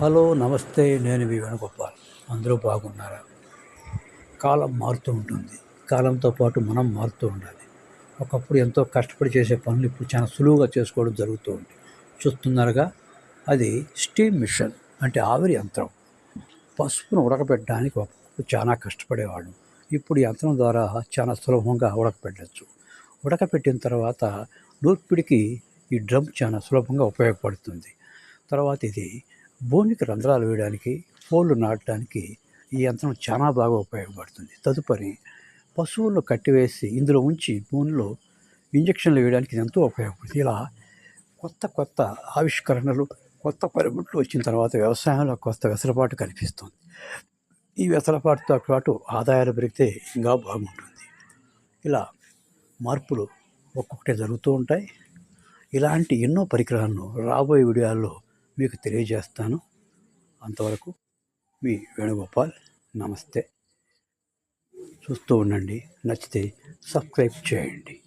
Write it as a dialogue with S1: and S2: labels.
S1: Hello నమస్తే నేను మీ వేణుగోపాల్. అందరూ బాగున్నారా? కాలం మారుతూ ఉంటుంది. కాలంతో పాటు మనం మారుతూ ఉండాలి. ఒకప్పుడు ఎంతో కష్టపడి చేసే పనులు ఇప్పుడు చాలా సులువుగా చేసుకోవడం జరుగుతూ ఉంది. చూస్తున్నారుగా అది స్టీమ్ మిషన్ అంటే ఆవిరి యంత్రం. పసుపును ఉడకబెట్టడానికి ఒకప్పుడు చాలా కష్టపడేవాడు ఇప్పుడు ఈ యంత్రం ద్వారా చాలా సులభంగా ఉడకబెట్టచ్చు. ఉడకబెట్టిన తర్వాత నూర్పిడికి ఈ డ్రమ్ చాలా సులభంగా ఉపయోగపడుతుంది. తర్వాత ఇది భూమికి రంధ్రాలు వేయడానికి ఫోన్లు నాటడానికి ఈ యంత్రం చాలా బాగా ఉపయోగపడుతుంది. తదుపరి పశువులను కట్టివేసి ఇందులో ఉంచి భూమిలో ఇంజక్షన్లు వేయడానికి ఇది ఎంతో ఉపయోగపడుతుంది. ఇలా కొత్త కొత్త ఆవిష్కరణలు కొత్త పనిముట్లు వచ్చిన తర్వాత వ్యవసాయంలో కొత్త వెసలపాటు కనిపిస్తుంది. ఈ వెసలపాటుతో పాటు ఆదాయాలు పెరిగితే ఇంకా బాగుంటుంది. ఇలా మార్పులు ఒక్కొక్కటి జరుగుతూ ఉంటాయి. ఇలాంటి ఎన్నో పరికరాలను రాబోయే వీడియోల్లో మీకు తెలియజేస్తాను. అంతవరకు మీ వేణుగోపాల్ నమస్తే. చూస్తూ ఉండండి. నచ్చితే సబ్స్క్రైబ్ చేయండి.